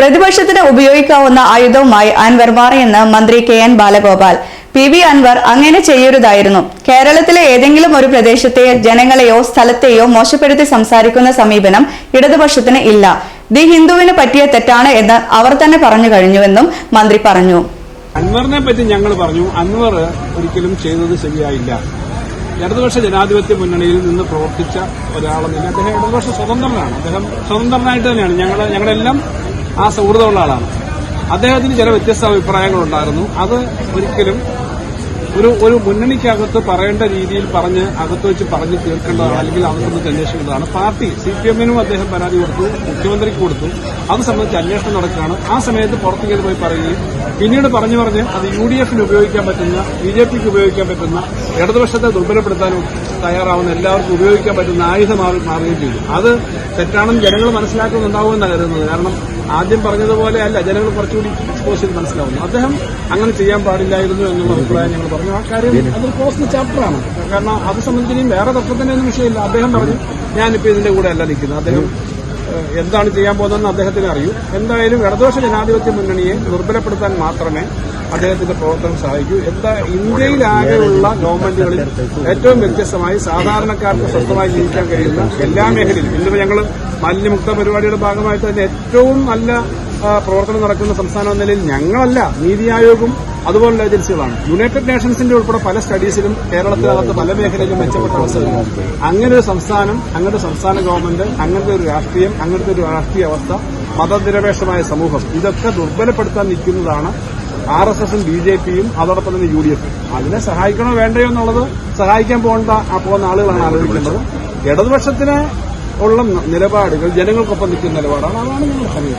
പ്രതിപക്ഷത്തിന് ഉപയോഗിക്കാവുന്ന ആയുധവുമായി അൻവർ മാറിയെന്ന് മന്ത്രി K N Balagopal. P V Anvar അങ്ങനെ ചെയ്യരുതായിരുന്നു. കേരളത്തിലെ ഏതെങ്കിലും ഒരു പ്രദേശത്തെ ജനങ്ങളെയോ സ്ഥലത്തെയോ മോശപ്പെടുത്തി സംസാരിക്കുന്ന സമീപനം ഇടതുപക്ഷത്തിന് ഇല്ല. ദി ഹിന്ദുവിന് പറ്റിയ തെറ്റാണ് എന്ന് അവർ തന്നെ പറഞ്ഞു കഴിഞ്ഞുവെന്നും മന്ത്രി പറഞ്ഞു. അൻവറിനെ പറ്റി ഞങ്ങൾ പറഞ്ഞു അൻവർ ഒരിക്കലും ചെയ്തത് ശരിയായില്ല. ഇടതുപക്ഷ ജനാധിപത്യ മുന്നണിയിൽ നിന്ന് പ്രവർത്തിച്ച ഒരാളെന്നില്ല. അദ്ദേഹം ഇടതുപക്ഷ സ്വതന്ത്രനാണ്. അദ്ദേഹം സ്വതന്ത്രനായിട്ട് തന്നെയാണ്. ഞങ്ങൾ ഞങ്ങളെല്ലാം ആ സൗഹൃദമുള്ള ആളാണ്. അദ്ദേഹത്തിന് ചില വ്യത്യസ്ത അഭിപ്രായങ്ങളുണ്ടായിരുന്നു. അത് ഒരിക്കലും ഒരു ഒരു മുന്നണിക്കകത്ത് പറയേണ്ട രീതിയിൽ പറഞ്ഞ് അകത്ത് വെച്ച് പറഞ്ഞ് തീർക്കേണ്ടതാണ് അല്ലെങ്കിൽ അകത്തുനിന്ന് അന്വേഷിക്കേണ്ടതാണ്. പാർട്ടി സി പി എമ്മിനും അദ്ദേഹം പരാതി കൊടുത്തു മുഖ്യമന്ത്രിക്ക് കൊടുത്തു. അത് സംബന്ധിച്ച് അന്വേഷണം നടക്കുകയാണ്. ആ സമയത്ത് പുറത്തേക്ക് പോയി പറയുകയും പിന്നീട് പറഞ്ഞു പറഞ്ഞ് അത് യു ഡി എഫിന് ഉപയോഗിക്കാൻ പറ്റുന്ന ബി ജെ പിക്ക് ഉപയോഗിക്കാൻ പറ്റുന്ന ഇടതുപക്ഷത്തെ ദുർബലപ്പെടുത്താനും തയ്യാറാവുന്ന എല്ലാവർക്കും ഉപയോഗിക്കാൻ പറ്റുന്ന ആയുധമാറി മാറുകയും ചെയ്തു. അത് തെറ്റാണെന്ന് ജനങ്ങൾ മനസ്സിലാക്കുന്നുണ്ടാവുമെന്ന് കരുതുന്നത്. കാരണം ആദ്യം പറഞ്ഞതുപോലെ അല്ല ജനങ്ങൾ കുറച്ചുകൂടി എക്സ്പോസ് ചെയ്ത് മനസ്സിലാവുന്നു. അദ്ദേഹം അങ്ങനെ ചെയ്യാൻ പാടില്ലായിരുന്നു എന്നുള്ള അഭിപ്രായം ഞങ്ങൾ പറഞ്ഞു. ആ കാര്യം അതൊരു ക്ലോസ് ചാപ്റ്ററാണ് കാരണം അത് സംബന്ധിച്ചും വേറെ തത്വത്തിന്റെ ഒന്നും വിഷയമില്ല. അദ്ദേഹം പറഞ്ഞു ഞാനിപ്പോ ഇതിന്റെ കൂടെ അല്ല നിൽക്കുന്നത്. അദ്ദേഹം എന്താണ് ചെയ്യാൻ പോകുന്നതെന്ന് അദ്ദേഹത്തിന് അറിയൂ. എന്തായാലും ഇടതുപക്ഷ ജനാധിപത്യ മുന്നണിയെ ദുർബലപ്പെടുത്താൻ മാത്രമേ അദ്ദേഹത്തിന്റെ പ്രവർത്തനം സഹായിക്കൂ. എന്താ ഇന്ത്യയിലാകെയുള്ള ഗവൺമെന്റുകളിൽ ഏറ്റവും വ്യത്യസ്തമായി സാധാരണക്കാർക്ക് സ്വന്തമായി ജീവിക്കാൻ കഴിയുന്ന എല്ലാ മേഖലയിലും ഇന്നിപ്പോ ഞങ്ങൾ മാലിന്യമുക്ത പരിപാടിയുടെ ഭാഗമായിട്ട് തന്നെ ഏറ്റവും നല്ല പ്രവർത്തനം നടക്കുന്ന സംസ്ഥാനം എന്ന നിലയിൽ ഞങ്ങളല്ല നീതി ആയോഗും അതുപോലുള്ള ഏജൻസികളാണ്. യുണൈറ്റഡ് നേഷൻസിന്റെ ഉൾപ്പെടെ പല സ്റ്റഡീസിലും കേരളത്തിനകത്ത് പല മേഖലയിലും മെച്ചപ്പെട്ട അവസ്ഥകൾ അങ്ങനെ ഒരു സംസ്ഥാനം അങ്ങനത്തെ സംസ്ഥാന ഗവൺമെന്റ് അങ്ങനത്തെ ഒരു രാഷ്ട്രീയം അങ്ങനത്തെ ഒരു രാഷ്ട്രീയ അവസ്ഥ മതനിരപേക്ഷമായ സമൂഹം ഇതൊക്കെ ദുർബലപ്പെടുത്താൻ നിൽക്കുന്നതാണ് ആർ എസ് എസും ബി ജെ പിയും അതോടൊപ്പം തന്നെ യു ഡി എഫും. അതിനെ സഹായിക്കണോ വേണ്ടയോ എന്നുള്ളത് സഹായിക്കാൻ പോകേണ്ട പോകുന്ന ആളുകളാണ് ആലോചിക്കേണ്ടത് ഇടതുപക്ഷത്തിന് ഉള്ള നിലപാടുകൾ ജനങ്ങൾക്കൊപ്പം നിൽക്കുന്ന നിലപാടാണ് അതാണ് ഞങ്ങൾ സമീപം